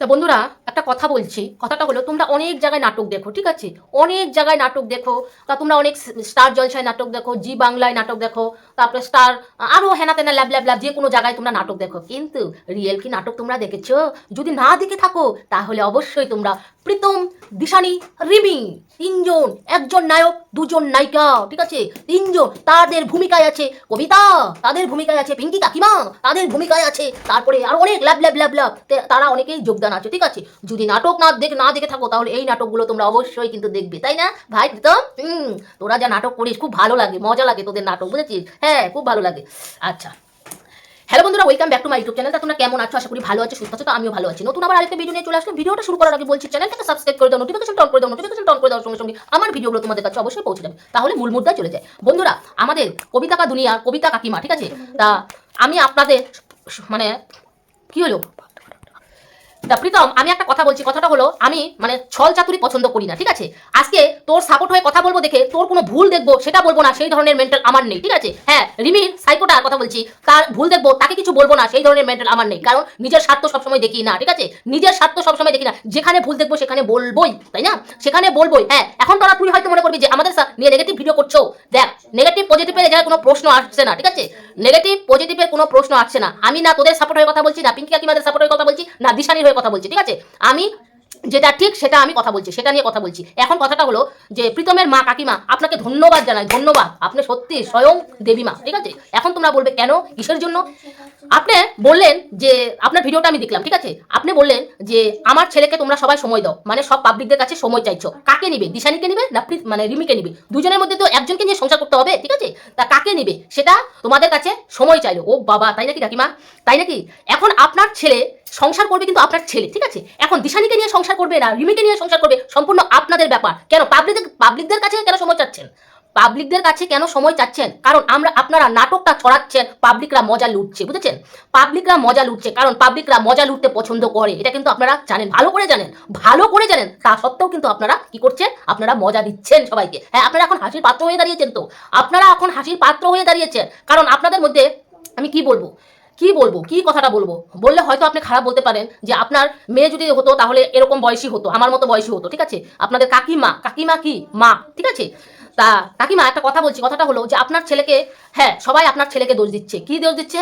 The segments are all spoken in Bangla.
তা বন্ধুরা, একটা কথা বলছি। কথাটা হলো, তোমরা অনেক জায়গায় নাটক দেখো, ঠিক আছে? অনেক জায়গায় নাটক দেখো। তা তোমরা অনেক স্টার জলসায় নাটক দেখো, জি বাংলায় নাটক দেখো, তারপরে স্টার আরও হেনা তেনা, ল্যাব ল্যাব ল্যাব যে কোনো জায়গায় তোমরা নাটক দেখো। কিন্তু রিয়েল কি নাটক তোমরা দেখেছ? যদি না দেখে থাকো, তাহলে অবশ্যই তোমরা প্রীতম, দিশানি, রিমি, তিনজন, একজন নায়ক, দুজন নায়িকা, ঠিক আছে? তিনজন, তাদের ভূমিকায় আছে কবিতা, তাদের ভূমিকায় আছে পিঙ্কি কাকিমা, তাদের ভূমিকায় আছে, তারপরে আর অনেক, ল্যাব ল্যাব ল্যাব ল্যাব তারা অনেকেই যোগদান আছে ঠিক আছে? যদি নাটক না দেখে না দেখে থাকো, তাহলে এই নাটকগুলো তোমরা অবশ্যই কিন্তু দেখবে, তাই না? ভাই প্রীতম? হুম, তোরা যা নাটক করিস, খুব ভালো লাগে, মজা লাগে তোদের নাটক, বুঝেছিস? হ্যাঁ খুব ভালো লাগে। আচ্ছা। হ্যালো বন্ধুরা welcome back to my YouTube চ্যানেলটা তোমরা কেমন আছো? আশা করি ভালো আছো, সুস্থ আছো, তো আমিও ভালো আছি। নতুন আবার আরেকটা ভিডিও নিয়ে চলে আসলাম। ভিডিওটা শুরু করার আগে বলছি চ্যানেলটাকে সাবস্ক্রাইব করে দাও নোটিফিকেশন অন করে দাও নোটিফিকেশন অন করে দাও সঙ্গে সঙ্গে আমার ভিডিওগুলো তোমাদের কাছে অবশ্যই পৌঁছে যাবে। তাহলে মূল মুদ্রায় চলে যায় বন্ধুরা, আমাদের কবিতা কা দুনিয়া, কবিতা কাকিমা, ঠিক আছে? তা আমি আপনাদের মানে কি হলো? তা প্রীতম, আমি একটা কথা বলছি। কথাটা হলো, আমি মানে ছল চাতুরি পছন্দ করি না, ঠিক আছে? আজকে তোর সাপোর্ট হয়ে কথা বলব দেখে তোর কোনো ভুল দেখব, সেটা বলব না, সেই ধরনের মেন্টাল আমার নেই, ঠিক আছে? হ্যাঁ রিমির সাইকোটার কথা বলছি, তার ভুল দেখব, তাকে কিছু বলব না, সেই ধরনের মেন্টাল আমার নেই, কারণ নিজের স্বার্থ সবসময় দেখি না, ঠিক আছে? নিজের স্বার্থ সবসময় দেখি না, যেখানে ভুল দেখব সেখানে বলবোই, তাই না? সেখানে বলবোই হ্যাঁ এখন তোরা তুই হয়তো মনে করবি যে, আমাদের নিয়ে নেগেটিভ ভিডিও করছ, দেখ নেগেটিভ পজিটিভের এখানে কোনো প্রশ্ন আসছে না, ঠিক আছে? নেগেটিভ পজিটিভের কোনো প্রশ্ন আসছে না, আমি না তোদের সাপোর্ট হয়ে কথা বলছি, না পিঙ্কি কাকিমাদের সাপোর্ট হয়ে কথা বলছি, না দিশানির হয়ে কথা বলছি ঠিক আছে? আমি যেটা ঠিক, সেটা আমি কথা বলছি, সেটা নিয়ে কথা বলছি। এখন কথাটা হলো যে, প্রীতমের মা কাকিমা, আপনাকে ধন্যবাদ জানাই, ধন্যবাদ। আপনি সত্যি স্বয়ং দেবী মা, ঠিক আছে? এখন তোমরা বলবে, কেন? কিসের জন্য? আপনি বললেন যে, আপনার ভিডিওটা আমি দেখলাম, ঠিক আছে? আপনি বললেন যে, আমার ছেলেকে তোমরা সবাই সময় দাও মানে সব পাবলিকদের কাছে সময় চাইছো। কাকে নিবে? দিশানিকে নিবে না মানে রিমিকে নিবে? দুজনের মধ্যে তো একজনকে নিয়ে সংসার করতে হবে, ঠিক আছে? তা কাকে নিবে? সেটা তোমাদের কাছে সময় চাইলো। ও বাবা, তাই নাকি কাকিমা? তাই নাকি? এখন আপনার ছেলে সংসার করবে কিন্তু আপনার ছেলে, ঠিক আছে? এখন দিশানিকে নিয়ে সংসার করবে না? রিমিকে নিয়ে সংসার করবে? সম্পূর্ণ আপনাদের ব্যাপার। কেন? পাবলিকদের পাবলিকদের কাছে কেন সময় চাচ্ছেন? পাবলিকদের কাছে কেন সময় চাচ্ছেন? কারণ আমরা আপনারা নাটকটা ছড়াচ্ছেন পাবলিকরা মজা লুটছে, বুঝেছেন? পাবলিকরা মজা লুটছে, কারণ পাবলিকরা মজা লুটতে পছন্দ করে। এটা কিন্তু আপনারা জানেন, ভালো করে জানেন, ভালো করে জানেন। তা সত্ত্বেও কিন্তু আপনারা কি করছেন? আপনারা মজা দিচ্ছেন সবাইকে। হ্যাঁ আপনারা এখন হাসির পাত্র হয়ে দাঁড়িয়েছেন তো। আপনারা এখন হাসির পাত্র হয়ে দাঁড়িয়েছেন। কারণ আপনাদের মধ্যে আমি কি বলব? কি বলব? কি কথাটা বলব? বললে হয়তো আপনি খারাপ বলতে পারেন যে আপনার মেয়ে যদি হতো তাহলে এরকম বয়সী হতো, আমার মতো বয়সী হতো, ঠিক আছে? আপনাদের কাকিমা কাকিমা কি? মা, ঠিক আছে? তা, কাকিমা, একটা কথা বলছি। কথাটা হলো যে আপনার ছেলেকে হ্যাঁ সবাই আপনার ছেলেকে দোষ দিচ্ছে। কি দোষ দিচ্ছে?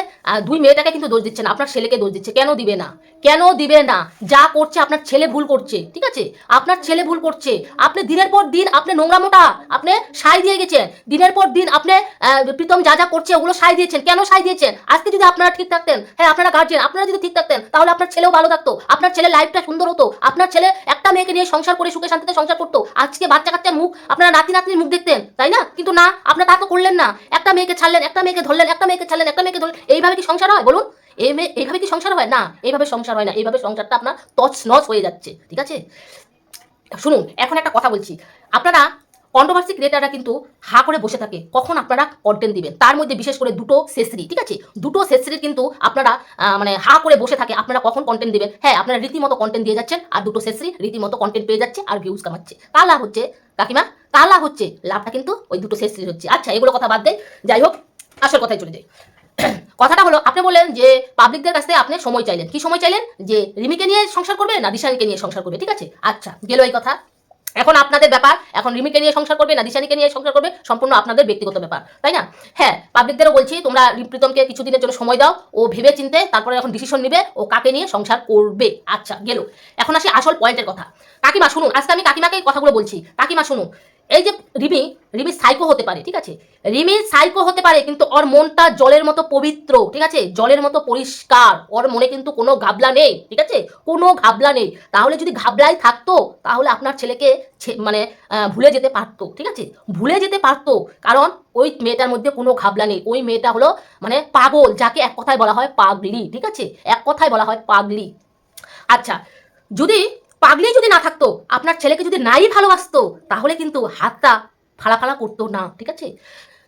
দুই মেয়েটাকে কিন্তু দোষ দিচ্ছে না। আপনার ছেলেকে দোষ দিচ্ছে। কেন দিবে না? কেন দিবে না? যা করছে আপনার ছেলে ভুল করছে, ঠিক আছে? আপনার ছেলে ভুল করছে। আপনি দিনের পর দিন আপনি নোংরামোটা আপনি সাই দিয়ে গেছেন। দিনের পর দিন আপনি প্রীতম যা যা করছে ওগুলো সাই দিয়েছেন। কেন সাই দিয়েছেন? আজকে যদি আপনারা ঠিক থাকতেন হ্যাঁ আপনারা গার্জেন আপনারা যদি ঠিক থাকতেন, তাহলে আপনার ছেলেও ভালো থাকতো। আপনার ছেলে লাইফটা সুন্দর হতো। আপনার ছেলে একটা মেয়েকে নিয়ে সংসার করে সুখে শান্তিতে সংসার করতো। আজকে বাচ্চা কাচ্চার মুখ, আপনারা নাতি নাতনির মুখ দেখতেন, তাই না? কিন্তু না, আপনারা তা তো করলেন না। একটা মেয়েকে ছাড়লেন, একটা মেয়েকে ধরলেন, একটা মেয়েকে ছাড়লেন, একটা মেয়েকে ধরলেন, এইভাবে কি সংসার হয় বলুন? এই মেয়ে এইভাবে কি সংসার হয়? না, এইভাবে সংসার হয় না। এইভাবে সংসারটা আপনার তছ নছ হয়ে যাচ্ছে, ঠিক আছে? শুনুন, এখন একটা কথা বলছি। আপনারা কন্ট্রোভার্সি ক্রিয়েটাররা কিন্তু হা করে বসে থাকে, কখন আপনারা কন্টেন্ট দিবেন? তার মধ্যে বিশেষ করে দুটো সেসরি ঠিক আছে? দুটো সেসরির কিন্তু আপনারা মানে হা করে বসে থাকে, আপনারা কখন কন্টেন্ট দিবেন? হ্যাঁ আপনারা রীতিমতো কন্টেন্ট দিয়ে যাচ্ছেন, আর দুটো সেসরি রীতিমতো কন্টেন্ট পেয়ে যাচ্ছে, আর ভিউজ কামাচ্ছে। লাভ হচ্ছে, কাকিমা কার লাভ হচ্ছে, লাভটা কিন্তু ওই দুটো সেসরি হচ্ছে। আচ্ছা এগুলো কথা বাদ দেয় যাই হোক আসল কথায় চলে যাই। কথাটা হলো, আপনি বললেন যে পাবলিকদের কাছ থেকে আপনি সময় চাইলেন। কি সময় চাইলেন? যে রিমিকে নিয়ে সংসার করবে না দিশানিকে নিয়ে সংসার করবে, ঠিক আছে? আচ্ছা গেল এই কথা। এখন আপনাদের ব্যাপার, এখন রিমিকে নিয়ে সংসার করবে না দিশানিকে নিয়ে সংসার করবে, সম্পূর্ণ আপনাদের ব্যক্তিগত ব্যাপার, তাই না? হ্যাঁ পাবলিকদেরও বলছি, তোমরা প্রীতমকে কিছুদিনের জন্য সময় দাও, ও ভেবে চিনতে তারপরে এখন ডিসিশন নিবে, ও কাকে নিয়ে সংসার করবে। আচ্ছা গেল। এখন আসি আসল পয়েন্টের কথা। কাকিমা, শুনুন, আজকে আমি কাকিমাকে কথাগুলো বলছি। কাকিমা, শুনুন এই যে রিমি রিমি সাইকো হতে পারে, ঠিক আছে? রিমি সাইকো হতে পারে, কিন্তু ওর মনটা জলের মতো পবিত্র, ঠিক আছে? জলের মতো পরিষ্কার, ওর মনে কিন্তু কোনো ঘাবলা নেই, ঠিক আছে? কোনো ঘাবলা নেই। তাহলে যদি ঘাবলাই থাকতো, তাহলে আপনার ছেলেকে মানে ভুলে যেতে পারতো, ঠিক আছে? ভুলে যেতে পারতো, কারণ ওই মেয়েটার মধ্যে কোনো ঘাবলা নেই। ওই মেয়েটা হলো মানে পাগল, যাকে এক কথায় বলা হয় পাগলি ঠিক আছে? এক কথায় বলা হয় পাগলি আচ্ছা যদি পাগলি যদি না থাকতো, আপনার ছেলেকে যদি নাই ভালোবাসতো, তাহলে কিন্তু হাতটা ফালা ফালা করতো না, ঠিক আছে?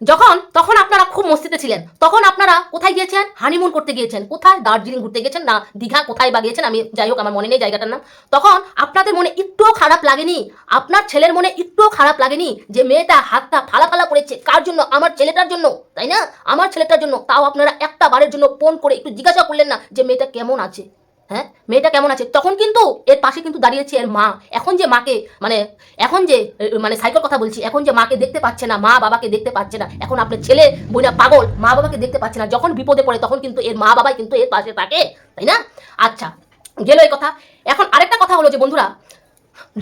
যখন, তখন আপনারা খুব মস্তিতে ছিলেন। তখন আপনারা কোথায় গিয়েছেন? হানিমুন করতে গিয়েছেন। কোথায় দার্জিলিং ঘুরতে গিয়েছেন? না, দীঘা কোথায় বা গিয়েছেন? আমি যাই হোক, আমার মনে নেই জায়গাটার নাম। তখন আপনাদের মনে একটুও খারাপ লাগেনি? আপনার ছেলের মনে একটুও খারাপ লাগেনি? যে মেয়েটা হাতটা ফালা ফালা করেছে, কার জন্য? আমার ছেলেটার জন্য, তাই না? আমার ছেলেটার জন্য। তাও আপনারা একটা বারের জন্য ফোন করে একটু জিজ্ঞাসা করলেন না যে মেয়েটা কেমন আছে? হ্যাঁ? মেয়েটা কেমন আছে? তখন কিন্তু এর পাশে কিন্তু দাঁড়িয়েছে এর মা। এখন যে মাকে মানে এখন যে মানে সাইকেল কথা বলছি, এখন যে মাকে দেখতে পাচ্ছে না, মা বাবাকে দেখতে পাচ্ছে না, এখন আপনার ছেলে বইনা পাগল, মা বাবাকে দেখতে পাচ্ছে না, যখন বিপদে পড়ে তখন কিন্তু এর মা বাবাই কিন্তু এর পাশে থাকে, তাই না? আচ্ছা গেল এই কথা। এখন আরেকটা কথা হলো যে, বন্ধুরা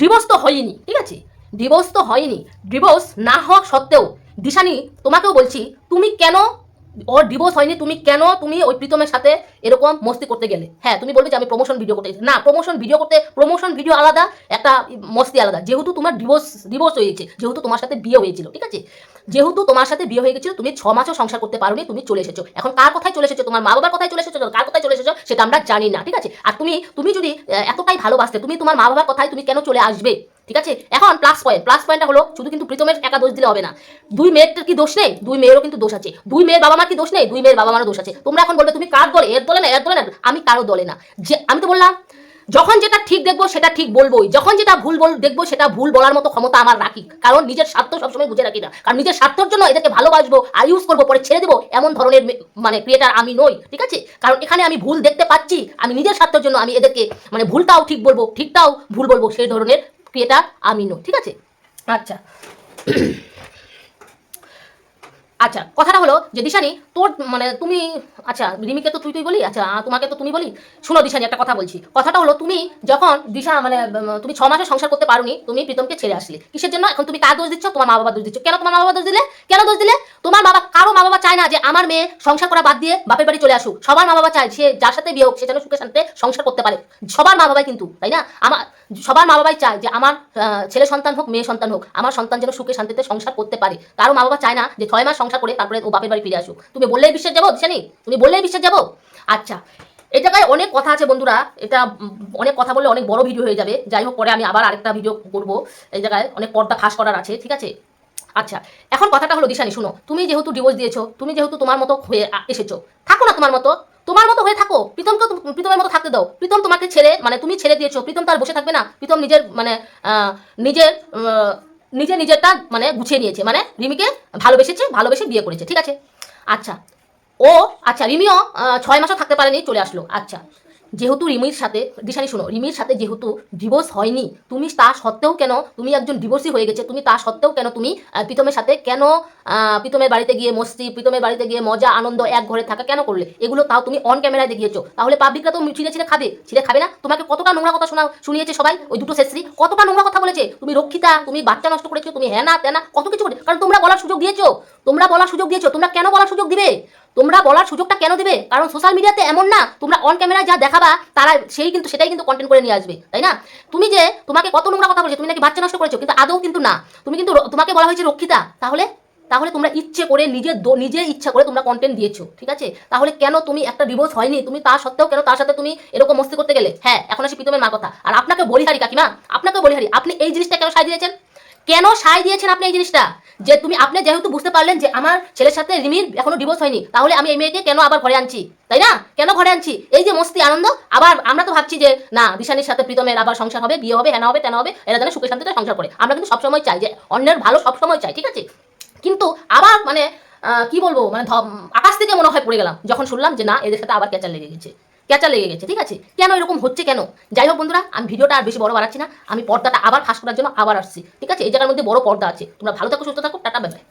ডিভোর্স তো হয়নি, ঠিক আছে? ডিভোর্স তো হয়নি। ডিভোর্স না হওয়া সত্ত্বেও, দিশানি, তোমাকেও বলছি, তুমি কেন ওর ডিভোর্স হয়নি, তুমি কেন তুমি ওই প্রীতমের সাথে এরকম মস্তি করতে গেলে? হ্যাঁ তুমি বলবে যে আমি প্রমোশন ভিডিও করতে না প্রমোশন ভিডিও করতে প্রমোশন ভিডিও আলাদা, একটা মস্তি আলাদা। যেহেতু তোমার ডিভোর্স ডিভোর্স হয়েছে, যেহেতু তোমার সাথে বিয়ে হয়েছিল, ঠিক আছে? যেহেতু তোমার সাথে বিয়ে হয়ে গেছিল, তুমি ছ মাসও সংসার করতে পারোনি, তুমি চলে এসেছ। এখন কার কথায় চলে এসেছ? তোমার মা বাবার কথায় চলে এসেছ? কার কথায় চলে এসেছ? সেটা আমরা জানি না, ঠিক আছে? আর তুমি তুমি যদি এতটাই ভালোবাসতে, তুমি তোমার মা বাবার কথায় তুমি কেন চলে আসবে? ঠিক আছে? এখন প্লাস পয়েন্ট প্লাস পয়েন্টটা হলো শুধু কিন্তু প্রীতমের একা দোষ দিলে হবে না। দুই মেয়ের কি দোষ নেই? দুই মেয়েরও কিন্তু দোষ আছে। দুই মেয়ের বাবা মার কি দোষ নেই? দুই মেয়ের বাবা মারও দোষ আছে। তোমরা এখন বলবে, তুমি কার দলে? এর দলে না, এর দলে না? আমি কারও দলে না। যে, আমি তো বললাম, যখন যেটা ঠিক দেখব, সেটা ঠিক বলবোই। যখন যেটা ভুল বল, দেখব, সেটা ভুল বলার মতো ক্ষমতা আমার রাখি কারণ নিজের স্বার্থ সবসময় বুঝে রাখি না। কারণ নিজের স্বার্থের জন্য এদেরকে ভালোবাসবো, আর ইউজ করব, পরে ছেড়ে দেবো, এমন ধরনের মানে ক্রিয়েটার আমি নই। ঠিক আছে? কারণ এখানে আমি ভুল দেখতে পাচ্ছি। আমি নিজের স্বার্থের জন্য আমি এদেরকে মানে ভুলটাও ঠিক বলব, ঠিকটাও ভুল বলব, সেই ধরনের ক্রিয়েটার আমি নই ঠিক আছে? আচ্ছা। আচ্ছা কথাটা হলো যে দিশানি, তোর মানে তুমি আচ্ছা রিমিকে তো তুই তুই বলি আচ্ছা তোমাকে তো তুমি বলি। শুনো দিশানি, একটা কথা বলছি। কথাটা হলো তুমি যখন দিশা মানে তুমি ছ মাসে সংসার করতে পারোনি, তুমি প্রীতমকে ছেড়ে আসলে। কিসের জন্য? এখন তুমি কার দোষ দিচ্ছ? তোমার মা বাবা দোষ দিচ্ছ। কেন তোমার মা বাবা দোষ দিলে? কেন দোষ দিলে? তোমার বাবা, কারও মা বাবা চায় না যে আমার মেয়ে সংসার করা বাদ দিয়ে বাপের বাড়ি চলে আসুক। সবার মা বাবা চায় সে যার সাথে বিয়ে হোক, সে যেন সুখে শান্তিতে সংসার করতে পারে। সবার মা বাবাই কিন্তু, তাই না? আমার সবার মা বাবাই চায় যে আমার ছেলে সন্তান হোক, মেয়ে সন্তান হোক, আমার সন্তান যেন সুখে শান্তিতে সংসার করতে পারে। কারও মা বাবা চায় না যে ছয় মাস সংসার করে তারপরে ও বাপের বাড়ি ফিরে আসুক। তুমি বললেই বিশ্বাস যাব, দিশানি? তুমি বললেই বিশ্বাস যাব? আচ্ছা এই জায়গায় অনেক কথা আছে বন্ধুরা। এটা অনেক কথা বললে অনেক বড় ভিডিও হয়ে যাবে। যাই হোক, পরে আমি আবার আরেকটা ভিডিও করব। এই জায়গায় অনেক পর্দা ফাঁস করার আছে, ঠিক আছে? আচ্ছা এখন কথাটা হলো দিশানি, শুনো। তুমি যেহেতু ডিভোর্স দিয়েছ, তুমি যেহেতু তোমার মতো হয়ে এসেছ, থাকো না তোমার মতো। তোমার মতো হয়ে থাকো। প্রীতমকে প্রীতমের মতো থাকতে দাও। প্রীতম তোমাকে ছেড়ে মানে তুমি ছেড়ে দিয়েছ, প্রীতম তার বসে থাকবে না। প্রীতম নিজের মানে নিজের নিজে নিজেরটা মানে গুছিয়ে নিয়েছে। মানে রিমিকে ভালোবেসেছে, ভালোবেসে বিয়ে করেছে, ঠিক আছে? আচ্ছা ও আচ্ছা রিমিও ছয় মাসও থাকতে পারেনি, চলে আসলো। আচ্ছা যেহেতু রিমির সাথে, দিশানি শোনো, রিমির সাথে যেহেতু ডিভোর্স হয়নি, তুমি তা সত্ত্বেও কেন, তুমি একজন ডিভোর্সই হয়ে গেছে, তুমি তা সত্ত্বেও কেন, তুমি প্রীতমের সাথে কেন প্রীতমের বাড়িতে গিয়ে মস্তি, প্রীতমের বাড়িতে গিয়ে মজা, আনন্দ, এক ঘরে থাকা কেন করলে? এগুলো তাও তুমি অন ক্যামেরায় দেখিয়েছো। তাহলে পাবলিকরা তো ছিঁড়ে ছিঁড়ে খাবে ছিঁড়ে খাবে না? তোমাকে কতটা নোংরা কথা শোনা, শুনিয়েছে সবাই? ওই দুটো শেষরি, কতটা নোংরা কথা বলেছে? তুমি রক্ষিতা, তুমি বাচ্চা নষ্ট করেছ, তুমি হ্যাঁ না তেনা, কত কিছু করে কারণ তোমরা বলার সুযোগ দিয়েছ। তোমরা বলার সুযোগ দিয়েছ, তোমরা কেন বলার সুযোগ দিবে? তোমরা বলার সুযোগটা কেন দেবে? কারণ সোশ্যাল মিডিয়াতে এমন না, তোমরা অন ক্যামেরায় যা দেখাবা, তারা সেই কিন্তু, সেটাই কিন্তু কন্টেন্ট করে নিয়ে আসবে, তাই না? তুমি যে, তোমাকে কত নোংরা কথা বলেছ, তুমি নাকি বাচ্চা নষ্ট করেছ, কিন্তু আদৌ কিন্তু না। তুমি কিন্তু তোমাকে বলা হয়েছে রক্ষিতা, তাহলে? তাহলে তোমরা ইচ্ছে করে নিজের নিজের ইচ্ছা করে তোমরা কন্টেন্ট দিয়েছ, ঠিক আছে? তাহলে কেন তুমি একটা ডিভোর্স হয়নি? তুমি তা সত্ত্বেও কেন তার সাথে তুমি এরকম মস্তি করতে গেলে? হ্যাঁ এখন আসি প্রীতমের মা কথা। আর আপনাকে বলিহারি কাকিমা আপনাকে বলিহারি আপনি এই জিনিসটা কেন সাই দিয়েছেন? কেন সাই দিয়েছেন আপনি এই জিনিসটা? যে তুমি, আপনি যেহেতু বুঝতে পারলেন যে আমার ছেলের সাথে রিমির এখনও ডিভোর্স হয়নি, তাহলে আমি এই মেয়েকে কেন আবার ঘরে আনছি? তাই না? কেন ঘরে আনছি? এই যে মস্তি আনন্দ, আবার আমরা তো ভাবছি যে, না, দিশানির সাথে প্রীতমের আবার সংসার হবে, বিয়ে হবে হ্যাঁ হবে, তেনা হবে, এরা যেন সুখে শান্তিতে সংসার করে। আমরা কিন্তু সবসময় চাই যে, অন্যের ভালো সবসময় চাই, ঠিক আছে? কিন্তু আবার মানে কি বলব মানে আকাশ থেকে মনে হয় পড়ে গেলাম, যখন শুনলাম যে, না, এদের সাথে আবার ক্যাচার লেগে গেছে। ক্যাচার লেগে গেছে, ঠিক আছে? কেন এরকম হচ্ছে কেন? যাই হোক বন্ধুরা, আমি ভিডিওটা আর বেশি বড় বাড়াচ্ছি না। আমি পর্দাটা আবার ফাঁস করার জন্য আবার আসছি, ঠিক আছে? এই জায়গার মধ্যে বড় পর্দা আছে। তোমরা ভালো থাকো, সুস্থ থাকো, টাটা বাই